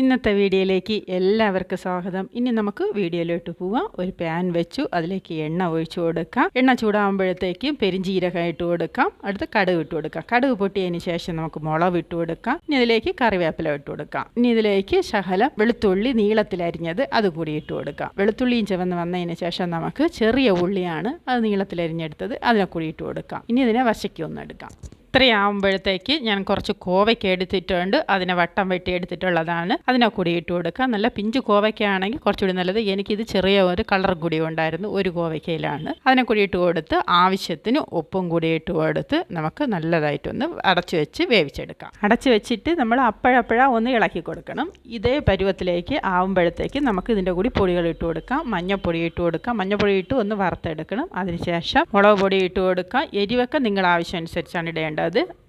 ഇന്നത്തെ വീഡിയോയിലേക്ക് എല്ലാവർക്കും സ്വാഗതം. ഇനി നമുക്ക് വീഡിയോയിലോട്ട് പോവാം. ഒരു പാൻ വെച്ചു അതിലേക്ക് എണ്ണ ഒഴിച്ചു കൊടുക്കാം. എണ്ണ ചൂടാകുമ്പോഴത്തേക്കും പെരിഞ്ചീരകം ഇട്ട് കൊടുക്കാം. അടുത്ത് കടുക് ഇട്ട് കൊടുക്കാം. കടുക് പൊട്ടിയതിന് ശേഷം നമുക്ക് മുളക് ഇട്ട് കൊടുക്കാം. ഇനി ഇതിലേക്ക് കറിവേപ്പില ഇട്ട് കൊടുക്കാം. ഇനി ഇതിലേക്ക് ശകലം വെളുത്തുള്ളി നീളത്തിലരിഞ്ഞത് അത് കൂടി ഇട്ട് കൊടുക്കാം. വെളുത്തുള്ളിയും ചുവന്ന് വന്നതിന് ശേഷം നമുക്ക് ചെറിയ ഉള്ളിയാണ് അത് നീളത്തിലരിഞ്ഞെടുത്തത് അതിനെ കൂടി ഇട്ട് കൊടുക്കാം. ഇനി ഇതിനെ വശയ്ക്ക് ഒന്ന് എടുക്കാം. ഇത്രയാകുമ്പോഴത്തേക്ക് ഞാൻ കുറച്ച് കോവയ്ക്ക എടുത്തിട്ടുണ്ട്. അതിനെ വട്ടം വെട്ടി എടുത്തിട്ടുള്ളതാണ്. അതിനെ കൂടി ഇട്ട് കൊടുക്കുക നല്ല പിഞ്ച് കോവയ്ക്കാണെങ്കിൽ കുറച്ചുകൂടി നല്ലത്. എനിക്കിത് ചെറിയ ഒരു കളർ കൂടി ഉണ്ടായിരുന്നു. ഒരു കോവയ്ക്കയിലാണ്. അതിനെ കൂടി ഇട്ട് കൊടുത്ത് ആവശ്യത്തിന് ഉപ്പും കൂടി ഇട്ട് കൊടുത്ത് നമുക്ക് നല്ലതായിട്ടൊന്ന് അടച്ചു വെച്ച് വേവിച്ചെടുക്കാം. അടച്ചു വെച്ചിട്ട് നമ്മൾ അപ്പോഴപ്പോഴാ ഒന്ന് ഇളക്കി കൊടുക്കണം. ഇതേ പരുവത്തിലേക്ക് ആവുമ്പോഴത്തേക്ക് നമുക്ക് ഇതിന്റെ കൂടി പൊടികൾ ഇട്ട് കൊടുക്കാം. മഞ്ഞൾപ്പൊടി ഇട്ട് കൊടുക്കാം. മഞ്ഞൾപ്പൊടി ഇട്ട് ഒന്ന് വറുത്തെടുക്കണം. അതിനുശേഷം മുളക് പൊടി ഇട്ട് കൊടുക്കാം. എരിവൊക്കെ നിങ്ങളുടെ ആവശ്യം അനുസരിച്ചാണ് ഇടേണ്ടത്.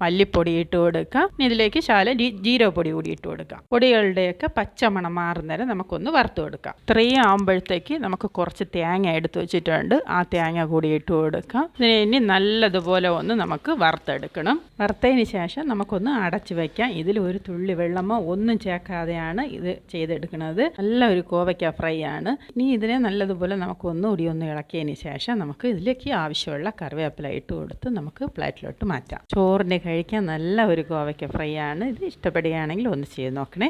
മല്ലിപ്പൊടി ഇട്ട് കൊടുക്കാം. ഇതിലേക്ക് ശാല ജീരകപ്പൊടി കൂടി ഇട്ട് കൊടുക്കാം. പൊടികളുടെയൊക്കെ പച്ചമണം മാറുന്നേരം നമുക്കൊന്ന് വറുത്ത് കൊടുക്കാം. ഇത്രയും ആകുമ്പോഴത്തേക്ക് നമുക്ക് കുറച്ച് തേങ്ങ എടുത്ത് വെച്ചിട്ടുണ്ട്. ആ തേങ്ങ കൂടി ഇട്ട് കൊടുക്കാം. ഇതിനെ ഇനി നല്ലതുപോലെ ഒന്ന് നമുക്ക് വറുത്തെടുക്കണം. വറുത്തതിന് ശേഷം നമുക്കൊന്ന് അടച്ചു വയ്ക്കാം ഇതിൽ ഒരു തുള്ളി വെള്ളമോ ഒന്നും ചേർക്കാതെയാണ് ഇത് ചെയ്തെടുക്കുന്നത്. നല്ല ഒരു കോവയ്ക്ക ഫ്രൈ ആണ്. ഇനി ഇതിനെ നല്ലതുപോലെ നമുക്ക് ഒന്നുകൂടി ഒന്ന് ഇളക്കിയതിന് ശേഷം നമുക്ക് ഇതിലേക്ക് ആവശ്യമുള്ള കറിവേപ്പില ഇട്ട് കൊടുത്ത് നമുക്ക് പ്ലേറ്റിലോട്ട് മാറ്റാം. ചോറിന് കഴിക്കാൻ നല്ല ഒരു കോവയ്ക്ക ഫ്രൈ ആണ്. ഇത് ഇഷ്ടപ്പെടുകയാണെങ്കിൽ ഒന്ന് ചെയ്ത് നോക്കണേ.